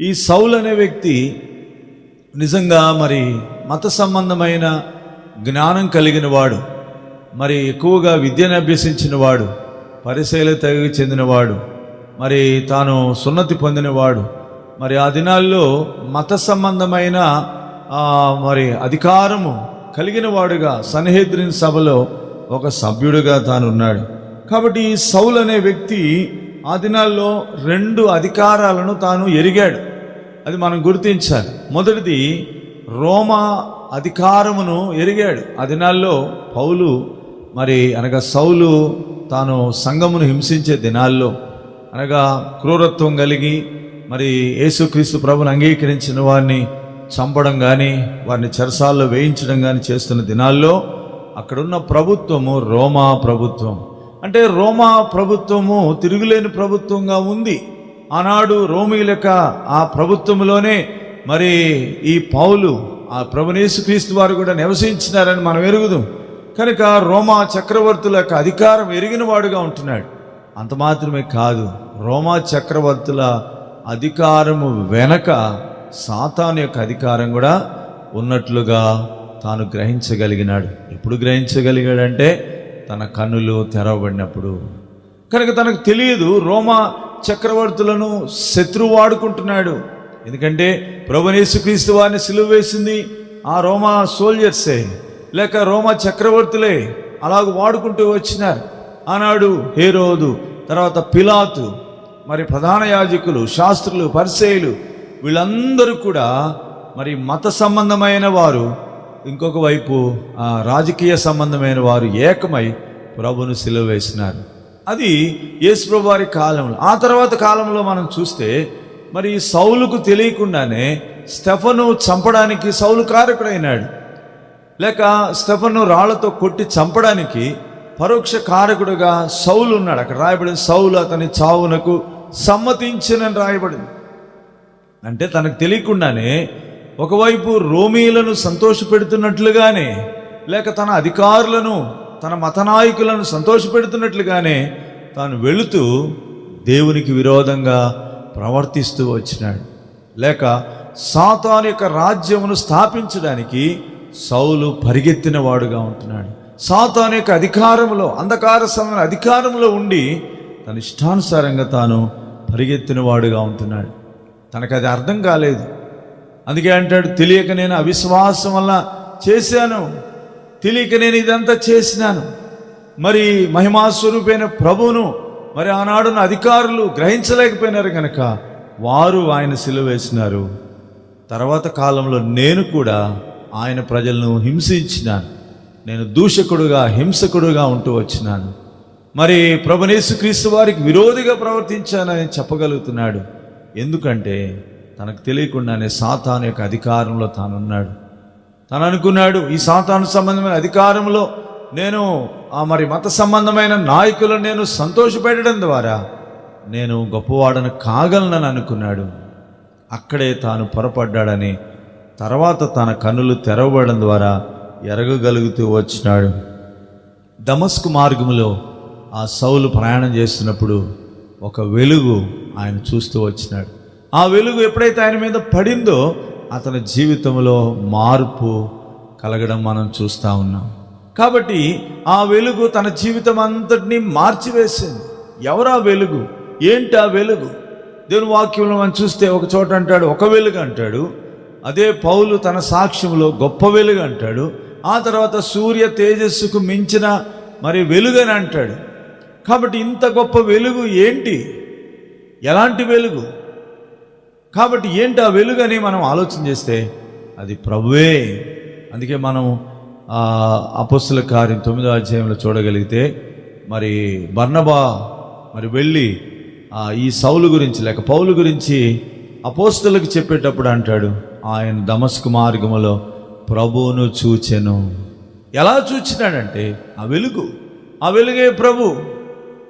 ఈ సౌల్ అనే వ్యక్తి నిజంగా మరి మత సంబంధమైన జ్ఞానం కలిగిన వాడు మరి ఎక్కువగా విద్యను అభ్యసించిన వాడు పరిశైల తెగకి చెందినవాడు మరి తాను సున్నతి పొందినవాడు మరి ఆ దినాల్లో మత సంబంధమైన మరి అధికారము కలిగిన వాడుగా సన్హేద్రిన్ సభలో ఒక సభ్యుడిగా తాను ఉన్నాడు కాబట్టి ఈ సౌల్ అనే వ్యక్తి ఆ దినాల్లో రెండు అధికారాలను తాను ఎరిగాడు. అది మనం గుర్తించాలి. మొదటిది రోమా అధికారమును ఎరిగాడు. ఆ దినాల్లో పౌలు మరి అనగా సౌలు తాను సంఘమును హింసించే దినాల్లో అనగా క్రూరత్వం కలిగి మరి యేసుక్రీస్తు ప్రభుని అంగీకరించిన వారిని చంపడం కానీ వారిని చెరసాల్లో వేయించడం కానీ చేస్తున్న దినాల్లో అక్కడున్న ప్రభుత్వము రోమా ప్రభుత్వం. అంటే రోమా ప్రభుత్వము తిరుగులేని ప్రభుత్వంగా ఉంది. ఆనాడు రోమిలక ఆ ప్రభుత్వంలోనే మరి ఈ పౌలు ఆ ప్రభునేసుక్రీస్తు వారు కూడా నివసించినారని మనం ఎరుగుదాం. కనుక రోమా చక్రవర్తుల యొక్క అధికారం ఎరిగిన వాడుగా ఉంటున్నాడు. అంత మాత్రమే కాదు రోమా చక్రవర్తుల అధికారము వెనక సాతాను యొక్క అధికారం కూడా ఉన్నట్లుగా తాను గ్రహించగలిగినాడు. ఎప్పుడు గ్రహించగలిగాడంటే తన కన్నులు తెరవబడినప్పుడు కనుక తనకు తెలియదు రోమా చక్రవర్తులను శత్రువు వాడుకుంటున్నాడు ఎందుకంటే ప్రభునేసుక్రీస్తు వారిని సిలువ వేసింది ఆ రోమా సోల్జర్సే లేక రోమా చక్రవర్తులే అలాగ వాడుకుంటూ వచ్చినారు. ఆనాడు హేరోదు తర్వాత పిలాతు మరి ప్రధాన యాజకులు శాస్త్రులు పరిసేయులు వీళ్ళందరూ కూడా మరి మత సంబంధమైన వారు ఇంకొక వైపు రాజకీయ సంబంధమైన వారు ఏకమై ప్రభును సిలువ వేసినారు. అది యేసుప్రభు వారి కాలంలో. ఆ తర్వాత కాలంలో మనం చూస్తే మరి సౌలుకు తెలియకుండానే స్టెఫను చంపడానికి సౌలు కారకుడైనాడు. లేక స్టెఫను రాళ్ళతో కొట్టి చంపడానికి పరోక్ష కారకుడుగా సౌలు ఉన్నాడు. అక్కడ రాయబడింది సౌలు అతని చావునకు సమ్మతించినని రాయబడింది. అంటే తనకు తెలియకుండానే ఒకవైపు రోమీలను సంతోషపెడుతున్నట్లుగానే లేక తన అధికారులను తన మత నాయకులను సంతోషపెడుతున్నట్లుగానే తాను వెళుతూ దేవునికి విరోధంగా ప్రవర్తిస్తూ వచ్చినాడు. లేక సాతాను యొక్క రాజ్యమును స్థాపించడానికి సౌలు పరిగెత్తిన వాడుగా ఉంటున్నాడు. సాతాను యొక్క అధికారంలో అంధకార సమయ అధికారంలో ఉండి తన ఇష్టానుసారంగా తాను పరిగెత్తిన వాడుగా ఉంటున్నాడు. తనకు అది అర్థం కాలేదు. అందుకే అంటాడు తెలియక నేను అవిశ్వాసం వల్ల చేశాను. తెలియక నేను ఇదంతా చేసినాను. మరి మహిమాస్వరూపైన ప్రభువును మరి ఆనాడున్న అధికారులు గ్రహించలేకపోయినారు కనుక వారు ఆయన సిలువేసినారు తర్వాత కాలంలో నేను కూడా ఆయన ప్రజలను హింసించినాను. నేను దూషకుడుగా హింసకుడుగా ఉంటూ వచ్చినాను. మరి ప్రభునేసుక్రీస్తు వారికి విరోధిగా ప్రవర్తించానని చెప్పగలుగుతున్నాడు. ఎందుకంటే తనకు తెలియకుండానే సాతాను యొక్క అధికారంలో తానున్నాడు. తను అనుకున్నాడు ఈ సాతాను సంబంధమైన అధికారంలో నేను ఆ మరి మత సంబంధమైన నాయకులను నేను సంతోషపెట్టడం ద్వారా నేను గొప్పవాడను కాగలనని అనుకున్నాడు. అక్కడే తాను పొరపడ్డాడని తర్వాత తన కన్నులు తెరవబడడం ద్వారా ఎరగగలుగుతూ వచ్చినాడు. దమస్కు మార్గంలో ఆ సౌలు ప్రయాణం చేస్తున్నప్పుడు ఒక వెలుగు ఆయన చూస్తూ వచ్చినాడు. ఆ వెలుగు ఎప్పుడైతే ఆయన మీద పడిందో అతని జీవితంలో మార్పు కలగడం మనం చూస్తూ ఉన్నాం. కాబట్టి ఆ వెలుగు తన జీవితం అంతటినీ మార్చివేసింది. ఎవరా వెలుగు? ఏంటి ఆ వెలుగు? దేవుని వాక్యంలో మనం చూస్తే ఒక చోట అంటాడు ఒక వెలుగు అంటాడు. అదే పౌలు తన సాక్ష్యంలో గొప్ప వెలుగు అంటాడు. ఆ తర్వాత సూర్య తేజస్సుకు మించిన మరి వెలుగని అంటాడు. కాబట్టి ఇంత గొప్ప వెలుగు ఏంటి? ఎలాంటి వెలుగు? కాబట్టి ఏంటి ఆ వెలుగని మనం ఆలోచన చేస్తే అది ప్రభువే. అందుకే మనం అపస్సుల కార్యం తొమ్మిదో అధ్యాయంలో చూడగలిగితే మరి బర్ణబా మరి వెళ్ళి ఈ సౌలు గురించి లేక పౌలు గురించి అపోస్తులకు చెప్పేటప్పుడు అంటాడు ఆయన దమస్కు మార్గములో ప్రభువును చూచెను. ఎలా చూచినాడంటే ఆ వెలుగు ఆ వెలుగే ప్రభు.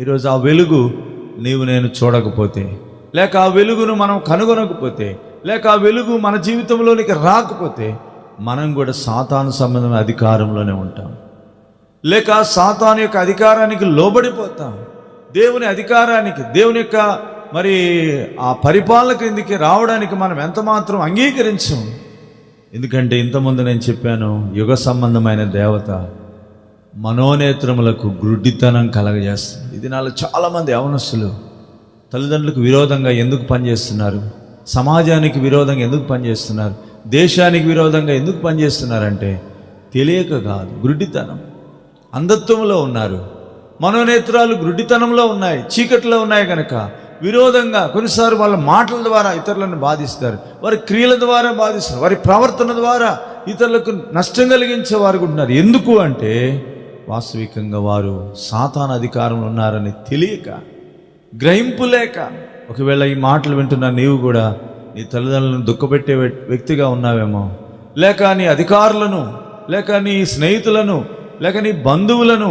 ఈరోజు ఆ వెలుగు నీవు నేను చూడకపోతే లేక ఆ వెలుగును మనం కనుగొనకపోతే లేక ఆ వెలుగు మన జీవితంలోనికి రాకపోతే మనం కూడా సాతాను సంబంధమైన అధికారంలోనే ఉంటాం. లేక సాతాను యొక్క అధికారానికి లోబడిపోతాం. దేవుని అధికారానికి దేవుని యొక్క మరి ఆ పరిపాలన క్రిందికి రావడానికి మనం ఎంత మాత్రం అంగీకరించం. ఎందుకంటే ఇంతకుముందు నేను చెప్పాను యుగ సంబంధమైన దేవత మనోనేత్రములకు గ్రుడ్డితనం కలగజేస్తుంది. ఇది నాలో చాలామంది అవనస్సులు తల్లిదండ్రులకు విరోధంగా ఎందుకు పనిచేస్తున్నారు? సమాజానికి విరోధంగా ఎందుకు పనిచేస్తున్నారు? దేశానికి విరోధంగా ఎందుకు పనిచేస్తున్నారంటే తెలియక కాదు గ్రుడ్డితనం అంధత్వంలో ఉన్నారు. మనోనేత్రాలు గ్రుడ్డితనంలో ఉన్నాయి చీకట్లో ఉన్నాయి కనుక విరోధంగా కొన్నిసార్లు వాళ్ళ మాటల ద్వారా ఇతరులను బాధిస్తారు వారి క్రియల ద్వారా బాధిస్తారు వారి ప్రవర్తన ద్వారా ఇతరులకు నష్టం కలిగించే వారు ఉన్నారు. ఎందుకు అంటే వాస్తవికంగా వారు సాతాన అధికారంలో ఉన్నారని తెలియక గ్రహింపు లేక ఒకవేళ ఈ మాటలు వింటున్న నీవు కూడా నీ తల్లిదండ్రులను దుఃఖపెట్టే వ్యక్తిగా ఉన్నావేమో లేక నీ అధికారులను లేక నీ స్నేహితులను లేక నీ బంధువులను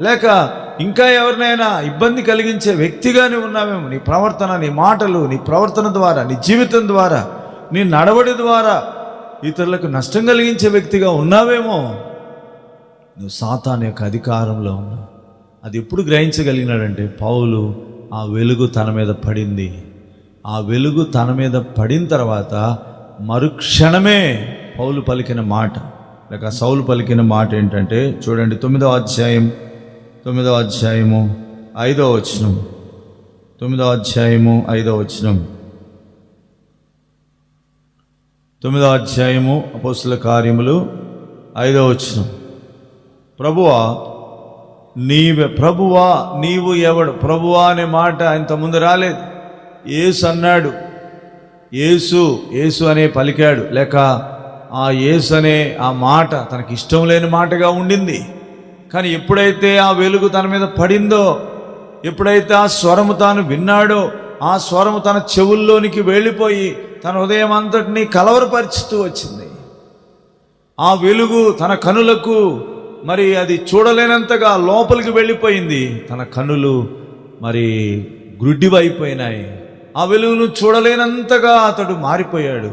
లేక ఇంకా ఎవరినైనా ఇబ్బంది కలిగించే వ్యక్తిగానే ఉన్నావేమో నీ ప్రవర్తన నీ మాటలు నీ ప్రవర్తన ద్వారా నీ జీవితం ద్వారా నీ నడవడి ద్వారా ఇతరులకు నష్టం కలిగించే వ్యక్తిగా ఉన్నావేమో నువ్వు సాతాన్ యొక్క అధికారంలో ఉన్నావు. అది ఎప్పుడు గ్రహించగలిగినాడంటే పౌలు ఆ వెలుగు తన మీద పడింది. ఆ వెలుగు తన మీద పడిన తర్వాత మరుక్షణమే పౌలు పలికిన మాట. లేక సౌలు పలికిన మాట ఏంటంటే చూడండి తొమ్మిదవ అధ్యాయం తొమ్మిదవ అధ్యాయము ఐదవ వచనం. తొమ్మిదవ అధ్యాయము ఐదవ వచనం. తొమ్మిదవ అధ్యాయము అపోస్తుల కార్యములు ఐదవ వచనం. ప్రభువా నీవే ప్రభువా నీవు ఎవడు? ప్రభువా అనే మాట ఇంత ముందు రాలేదు. ఏసు అన్నాడు. ఏసు ఏసు అనే పలికాడు. లేక ఆ ఏసు అనే ఆ మాట తనకి ఇష్టం లేని మాటగా ఉండింది. కానీ ఎప్పుడైతే ఆ వెలుగు తన మీద పడిందో ఎప్పుడైతే ఆ స్వరము తాను విన్నాడో ఆ స్వరము తన చెవుల్లోనికి వెళ్ళిపోయి తన హృదయం అంతటినీ కలవరపరుచుతూ వచ్చింది. ఆ వెలుగు తన కనులకు మరి అది చూడలేనంతగా లోపలికి వెళ్ళిపోయింది. తన కన్నులు మరి గ్రుడ్డివైపోయినాయి ఆ వెలుగును చూడలేనంతగా అతడు మారిపోయాడు.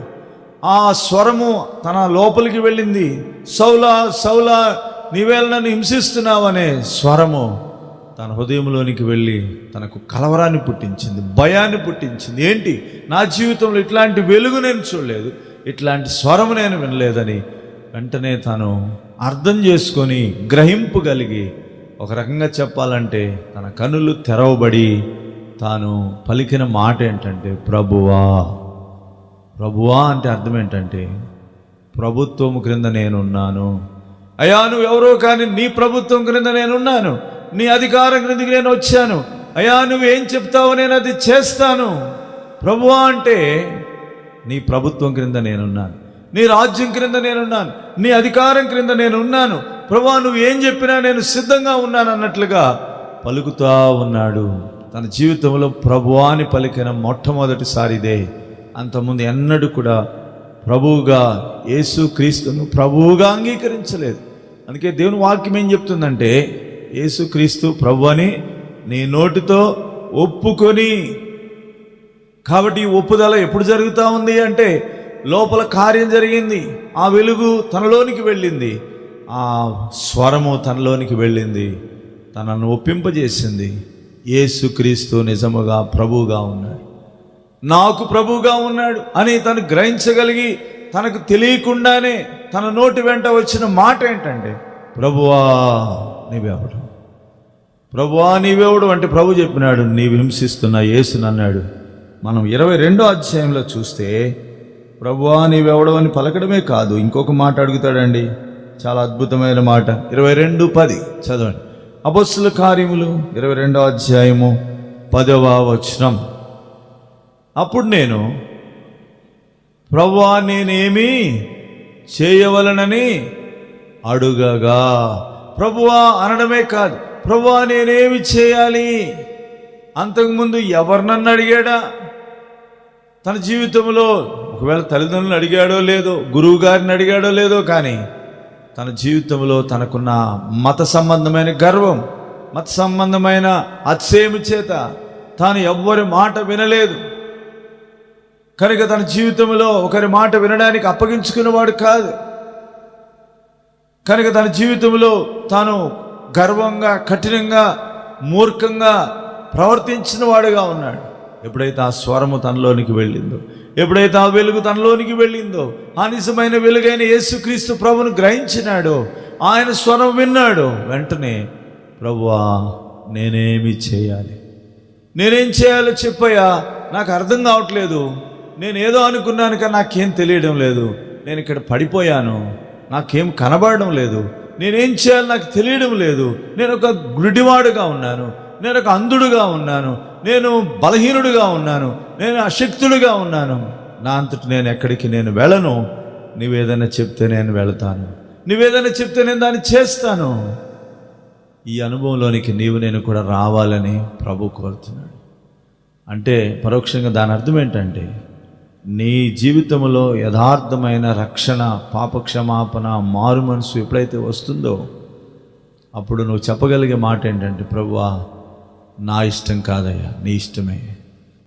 ఆ స్వరము తన లోపలికి వెళ్ళింది. సౌలా సౌలా నీవేళ నన్ను హింసిస్తున్నావనే స్వరము తన హృదయంలోనికి వెళ్ళి తనకు కలవరాన్ని పుట్టించింది భయాన్ని పుట్టించింది. ఏంటి? నా జీవితంలో ఇట్లాంటి వెలుగు నేను చూడలేదు. ఇట్లాంటి స్వరము నేను వినలేదని వెంటనే తను అర్థం చేసుకొని గ్రహింపు కలిగి ఒక రకంగా చెప్పాలంటే తన కనులు తెరవబడి తాను పలికిన మాట ఏంటంటే ప్రభువా. ప్రభువా అంటే అర్థం ఏంటంటే ప్రభుత్వం క్రింద నేనున్నాను. అయ్యా నువ్వు ఎవరో కానీ నీ ప్రభుత్వం క్రింద నేనున్నాను. నీ అధికారం క్రిందికి నేను వచ్చాను. అయ్యా నువ్వు ఏం చెప్తావో నేను అది చేస్తాను. ప్రభువా అంటే నీ ప్రభుత్వం క్రింద నేనున్నాను. నీ రాజ్యం క్రింద నేనున్నాను నీ అధికారం క్రింద నేనున్నాను. ప్రభా నువ్వు ఏం చెప్పినా నేను సిద్ధంగా ఉన్నాను అన్నట్లుగా పలుకుతా ఉన్నాడు. తన జీవితంలో ప్రభువాని పలికిన మొట్టమొదటిసారి ఇదే. అంతకుముందు ఎన్నడూ కూడా ప్రభువుగా యేసు క్రీస్తును ప్రభువుగా అంగీకరించలేదు. అందుకే దేవుని వాక్యం ఏం చెప్తుందంటే యేసు క్రీస్తు ప్రభు అని నీ నోటితో ఒప్పుకొని కాబట్టి ఈ ఒప్పుదల ఎప్పుడు జరుగుతూ ఉంది అంటే లోపల కార్యం జరిగింది. ఆ వెలుగు తనలోనికి వెళ్ళింది. ఆ స్వరము తనలోనికి వెళ్ళింది. తనను ఒప్పింపజేసింది. యేసుక్రీస్తు నిజముగా ప్రభువుగా ఉన్నాడు. నాకు ప్రభువుగా ఉన్నాడు అని తను గ్రహించగలిగి తనకు తెలియకుండానే తన నోటి వెంట వచ్చిన మాట ఏంటంటే ప్రభువా నీవెవడు ప్రభువా నీవెవడు అంటే ప్రభు చెప్పినాడు నీవు హింసిస్తున్న యేసునన్నాడు మనం ఇరవై రెండో అధ్యాయంలో చూస్తే ప్రభువా నీవెవడు అని పలకడమే కాదు. ఇంకొక మాట అడుగుతాడండి. చాలా అద్భుతమైన మాట. ఇరవై రెండు పది. చదవండి. అపస్సుల కార్యములు ఇరవై రెండో అధ్యాయము పదవ వచనం. అప్పుడు నేను ప్రవ్వా నేనేమి చేయవలనని అడుగగా. ప్రభువా అనడమే కాదు. ప్రభువా నేనేమి చేయాలి? అంతకుముందు ఎవరినన్ను అడిగాడా? తన జీవితంలో ఒకవేళ తల్లిదండ్రులను అడిగాడో లేదో గురువు గారిని అడిగాడో లేదో కానీ తన జీవితంలో తనకున్న మత సంబంధమైన గర్వం మత సంబంధమైన అత్సేము చేత తాను ఎవ్వరి మాట వినలేదు. కనుక తన జీవితంలో ఒకరి మాట వినడానికి అప్పగించుకునేవాడు కాదు. కనుక తన జీవితంలో తాను గర్వంగా కఠినంగా మూర్ఖంగా ప్రవర్తించిన వాడుగా ఉన్నాడు. ఎప్పుడైతే ఆ స్వరము తనలోనికి వెళ్ళిందో ఎప్పుడైతే ఆ వెలుగు తనలోనికి వెళ్ళిందో ఆ నిజమైన వెలుగైన యేసుక్రీస్తు ప్రభును గ్రహించినాడో ఆయన స్వరం విన్నాడు వెంటనే ప్రభువా నేనేమి చేయాలి? నేనేం చేయాలో చెప్పయ్యా నాకు అర్థం కావట్లేదు. నేను ఏదో అనుకున్నాను కానీ నాకేం తెలియడం లేదు. నేను ఇక్కడ పడిపోయాను. నాకేం కనబడడం లేదు. నేనేం చేయాలో నాకు తెలియడం లేదు. నేను ఒక గుడివాడుగా ఉన్నాను. నేను ఒక అంధుడుగా ఉన్నాను. నేను బలహీనుడుగా ఉన్నాను. నేను అశక్తుడుగా ఉన్నాను. నా అంతటి నేను ఎక్కడికి నేను వెళ్ళను. నీవేదైనా చెప్తే నేను వెళతాను. నీవేదైనా చెప్తే నేను దాన్ని చేస్తాను. ఈ అనుభవంలోనికి నీవు నేను కూడా రావాలని ప్రభు కోరుతున్నాడు. అంటే పరోక్షంగా దాని అర్థం ఏంటంటే నీ జీవితంలో యథార్థమైన రక్షణ పాపక్షమాపణ మారు మనసు ఎప్పుడైతే వస్తుందో అప్పుడు నువ్వు చెప్పగలిగే మాట ఏంటంటే ప్రభువా నా ఇష్టం కాదయ్యా నీ ఇష్టమే.